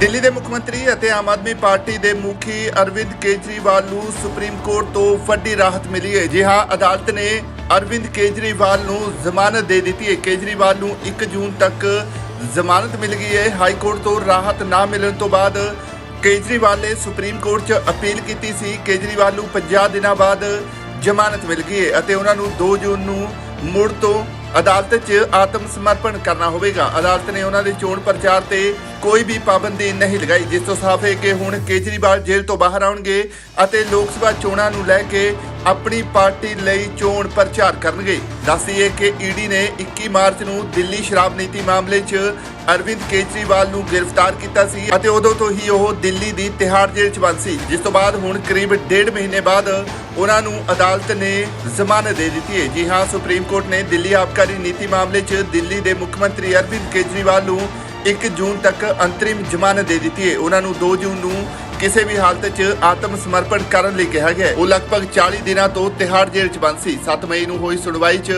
ਦਿੱਲੀ ਦੇ ਮੁੱਖ ਮੰਤਰੀ ਅਤੇ ਆਮ ਆਦਮੀ ਪਾਰਟੀ ਦੇ ਮੁਖੀ ਅਰਵਿੰਦ ਕੇਜਰੀਵਾਲ ਨੂੰ ਸੁਪਰੀਮ ਕੋਰਟ ਤੋਂ ਵੱਡੀ ਰਾਹਤ ਮਿਲੀ ਹੈ। ਜੀ ਹਾਂ ਅਦਾਲਤ ਨੇ ਅਰਵਿੰਦ ਕੇਜਰੀਵਾਲ ਨੂੰ ਜ਼ਮਾਨਤ ਦੇ ਦਿੱਤੀ ਹੈ। ਕੇਜਰੀਵਾਲ ਨੂੰ 1 ਜੂਨ ਤੱਕ ਜ਼ਮਾਨਤ ਮਿਲ ਗਈ ਹੈ। ਹਾਈ ਕੋਰਟ ਤੋਂ ਰਾਹਤ ਨਾ ਮਿਲਣ ਤੋਂ ਬਾਅਦ ਕੇਜਰੀਵਾਲ ਨੇ ਸੁਪਰੀਮ ਕੋਰਟ 'ਚ ਅਪੀਲ ਕੀਤੀ ਸੀ। ਕੇਜਰੀਵਾਲ ਨੂੰ 50 ਦਿਨਾਂ ਬਾਅਦ ਜ਼ਮਾਨਤ ਮਿਲ ਗਈ ਹੈ ਅਤੇ ਉਹਨਾਂ ਨੂੰ 2 ਜੂਨ ਨੂੰ ਮੁੜ ਤੋਂ ਅਦਾਲਤ 'ਚ ਆਤਮ ਸਮਰਪਣ ਕਰਨਾ ਹੋਵੇਗਾ। ਅਦਾਲਤ ਨੇ ਉਹਨਾਂ ਦੇ ਚੋਣ ਪ੍ਰਚਾਰ ਤੇ ਕੋਈ ਵੀ ਪਾਬੰਦੀ ਨਹੀਂ ਲਗਾਈ, ਜਿਸ ਤੋਂ ਸਾਫ਼ ਹੈ ਕਿ ਹੁਣ ਕੇਜਰੀਵਾਲ ਜੇਲ੍ਹ ਤੋਂ ਬਾਹਰ ਆਉਣਗੇ ਅਤੇ ਲੋਕ ਸਭਾ ਚੋਣਾਂ ਨੂੰ ਲੈ ਕੇ ਆਪਣੀ ਪਾਰਟੀ ਲਈ ਚੋਣ ਪ੍ਰਚਾਰ ਕਰਨਗੇ। ਦੱਸੀਏ ਕਿ ਈਡੀ ਨੇ 21 ਮਾਰਚ ਨੂੰ ਦਿੱਲੀ ਸ਼ਰਾਬ ਨੀਤੀ ਮਾਮਲੇ 'ਚ ਅਰਵਿੰਦ ਕੇਜਰੀਵਾਲ ਨੂੰ ਗ੍ਰਿਫਤਾਰ ਕੀਤਾ ਸੀ ਅਤੇ ਉਦੋਂ ਤੋਂ ਹੀ ਉਹ ਦਿੱਲੀ ਦੀ ਤਿਹਾੜ ਜੇਲ੍ਹ 'ਚ ਬੰਦ ਸੀ। ਜਿਸ ਤੋਂ ਬਾਅਦ ਹੁਣ ਕਰੀਬ ਡੇਢ ਮਹੀਨੇ ਬਾਅਦ ਉਹਨਾਂ ਨੂੰ ਅਦਾਲਤ ਨੇ ਜ਼ਮਾਨਤ ਦੇ ਦਿੱਤੀ ਹੈ। ਜੀ ਹਾਂ, ਸੁਪਰੀਮ ਕੋਰਟ ਨੇ ਦਿੱਲੀ ਆਬਕਾਰੀ ਨੀਤੀ ਮਾਮਲੇ 'ਚ ਦਿੱਲੀ ਦੇ ਮੁੱਖ ਮੰਤਰੀ ਅਰਵਿੰਦ ਕੇਜਰੀਵਾਲ ਨੂੰ 1 ਜੂਨ ਤੱਕ ਅੰਤਰਿਮ ਜ਼ਮਾਨਤ ਦੇ ਦਿੱਤੀ ਹੈ। ਉਹਨਾਂ ਨੂੰ 2 ਜੂਨ ਨੂੰ ਕਿਸੇ ਵੀ ਹਾਲਤ 'ਚ ਆਤਮ ਸਮਰਪਣ ਕਰਨ ਲਈ ਕਿਹਾ ਗਿਆ ਉਹ ਲਗਭਗ 40 ਦਿਨਾਂ ਤੋਂ ਤਿਹਾੜ ਜੇਲ੍ਹ 'ਚ ਬੰਦ ਸੀ। 7 ਮਈ ਨੂੰ ਹੋਈ ਸੁਣਵਾਈ 'ਚ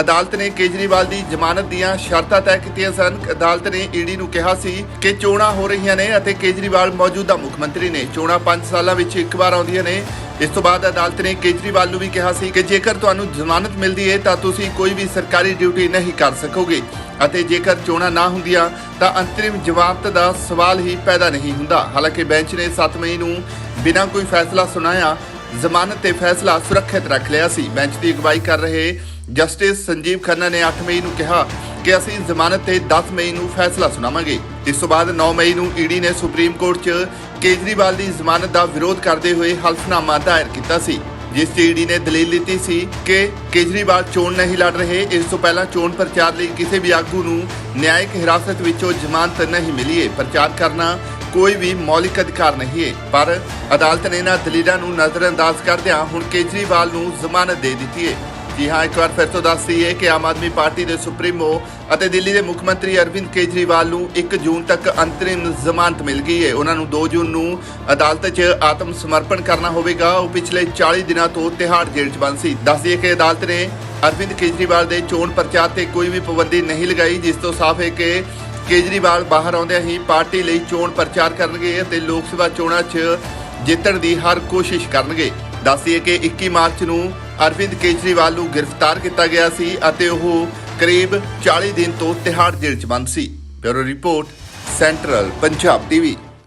ਅਦਾਲਤ ਨੇ ਕੇਜਰੀਵਾਲ ਦੀ ਜ਼ਮਾਨਤ ਦੀਆਂ ਸ਼ਰਤਾਂ ਤੈਅ ਕੀਤੀਆਂ ਸਨ। ਅਦਾਲਤ ਨੇ ਈਡੀ ਨੂੰ ਕਿਹਾ ਸੀ ਕਿ ਚੋਣਾਂ ਹੋ ਰਹੀਆਂ ਨੇ ਅਤੇ ਕੇਜਰੀਵਾਲ ਮੌਜੂਦਾ ਮੁੱਖ ਮੰਤਰੀ ਨੇ। ਚੋਣਾਂ 5 ਸਾਲਾਂ ਵਿੱਚ ਇੱਕ ਵਾਰ ਆਉਂਦੀਆਂ ਨੇ। ਇਸ ਤੋਂ ਬਾਅਦ ਅਦਾਲਤ ਨੇ ਕੇਜਰੀਵਾਲ ਨੂੰ ਵੀ ਕਿਹਾ ਸੀ ਕਿ ਜੇਕਰ ਤੁਹਾਨੂੰ ਜ਼ਮਾਨਤ ਮਿਲਦੀ ਹੈ ਤਾਂ ਤੁਸੀਂ ਕੋਈ ਵੀ ਸਰਕਾਰੀ ਡਿਊਟੀ ਨਹੀਂ ਕਰ ਸਕੋਗੇ ਅਤੇ ਜੇਕਰ ਚੋਣਾਂ ਨਾ ਹੁੰਦੀਆਂ ਤਾਂ ਅੰਤਰਿਮ ਜ਼ਮਾਨਤ ਦਾ ਸਵਾਲ ਹੀ ਪੈਦਾ ਨਹੀਂ ਹੁੰਦਾ। ਹਾਲਾਂਕਿ ਬੈਂਚ ਨੇ 7 ਮਈ ਨੂੰ ਬਿਨਾਂ ਕੋਈ ਫੈਸਲਾ ਸੁਣਾਇਆ, ਜ਼ਮਾਨਤ ਤੇ ਫੈਸਲਾ ਸੁਰੱਖਿਅਤ ਰੱਖ ਲਿਆ ਸੀ। ਬੈਂਚ ਦੀ ਅਗਵਾਈ ਕਰ ਰਹੇ ਜਸਟਿਸ ਸੰਜੀਵ ਖੰਨਾ ਨੇ 8 ਮਈ ਨੂੰ ਕਿਹਾ ਕਿ ਅਸੀਂ ਜ਼ਮਾਨਤ ਤੇ 10 ਮਈ ਨੂੰ ਫੈਸਲਾ ਸੁਣਾਵਾਂਗੇ। ਇਸ ਤੋਂ ਬਾਅਦ 9 ਮਈ ਨੂੰ ਈਡੀ ਨੇ ਸੁਪਰੀਮ ਕੋਰਟ 'ਚ ਕੇਜਰੀਵਾਲ ਦੀ ਜ਼ਮਾਨਤ ਦਾ ਵਿਰੋਧ ਕਰਦੇ ਹੋਏ ਹਲਫਨਾਮਾ ਦਾਇਰ ਕੀਤਾ ਸੀ, ਜਿਸ 'ਚ ਈਡੀ ਨੇ ਦਲੀਲ ਦਿੱਤੀ ਸੀ ਕਿ ਕੇਜਰੀਵਾਲ ਚੋਣ ਨਹੀਂ ਲੜ ਰਹੇ। ਇਸ ਤੋਂ ਪਹਿਲਾਂ ਚੋਣ ਪ੍ਰਚਾਰ ਲਈ ਕਿਸੇ ਵੀ ਆਗੂ ਨੂੰ ਨਿਆਇਕ ਹਿਰਾਸਤ ਵਿੱਚੋਂ ਜ਼ਮਾਨਤ ਨਹੀਂ ਮਿਲੀ ਹੈ ਪ੍ਰਚਾਰ ਕਰਨਾ ਕੋਈ ਵੀ ਮੌਲਿਕ ਅਧਿਕਾਰ ਨਹੀਂ ਹੈ। ਪਰ ਅਦਾਲਤ ਨੇ ਇਹਨਾਂ ਦਲੀਲਾਂ ਨੂੰ ਨਜ਼ਰਅੰਦਾਜ਼ ਕਰਦਿਆਂ ਹੁਣ ਕੇਜਰੀਵਾਲ ਨੂੰ ਜ਼ਮਾਨਤ ਦੇ ਦਿੱਤੀ ਹੈ। ਜੀ ਹਾਂ, ਇੱਕ ਵਾਰ ਫਿਰ ਤੋਂ ਦੱਸ ਦਈਏ ਕਿ ਆਮ ਆਦਮੀ ਪਾਰਟੀ ਦੇ ਸੁਪਰੀਮੋ ਅਤੇ ਦਿੱਲੀ ਦੇ ਮੁੱਖ ਮੰਤਰੀ ਅਰਵਿੰਦ ਕੇਜਰੀਵਾਲ ਨੂੰ 1 ਜੂਨ ਤੱਕ ਅੰਤਰਿਮ ਜ਼ਮਾਨਤ ਮਿਲ ਗਈ ਹੈ। ਉਹਨਾਂ ਨੂੰ 2 ਜੂਨ ਨੂੰ ਅਦਾਲਤ 'ਚ ਆਤਮ ਸਮਰਪਣ ਕਰਨਾ ਹੋਵੇਗਾ। ਉਹ ਪਿਛਲੇ 40 ਦਿਨਾਂ ਤੋਂ ਤਿਹਾੜ ਜੇਲ੍ਹ 'ਚ ਬੰਦ ਸੀ। ਦੱਸ ਦਈਏ ਕਿ ਅਦਾਲਤ ਨੇ ਅਰਵਿੰਦ ਕੇਜਰੀਵਾਲ ਦੇ ਚੋਣ ਪ੍ਰਚਾਰ ਤੇ ਕੋਈ ਵੀ ਪਾਬੰਦੀ ਨਹੀਂ ਲਗਾਈ, ਜਿਸ ਤੋਂ ਸਾਫ਼ ਹੈ ਕਿ ਕੇਜਰੀਵਾਲ ਬਾਹਰ ਆਉਂਦਿਆਂ ਹੀ ਪਾਰਟੀ ਲਈ ਚੋਣ ਪ੍ਰਚਾਰ ਕਰਨਗੇ ਅਤੇ ਲੋਕ ਸਭਾ ਚੋਣਾਂ 'ਚ ਜਿੱਤਣ ਦੀ ਹਰ ਕੋਸ਼ਿਸ਼ ਕਰਨਗੇ। ਦੱਸੀਏ ਕਿ 21 ਮਾਰਚ ਨੂੰ ਅਰਵਿੰਦ ਕੇਜਰੀਵਾਲ ਨੂੰ ਗ੍ਰਿਫਤਾਰ ਕੀਤਾ ਗਿਆ ਸੀ ਅਤੇ ਉਹ ਕਰੀਬ 40 ਦਿਨ ਤੋਂ ਤਿਹਾੜ ਜੇਲ੍ਹ 'ਚ ਬੰਦ ਸੀ। Bureau report, central Punjab TV.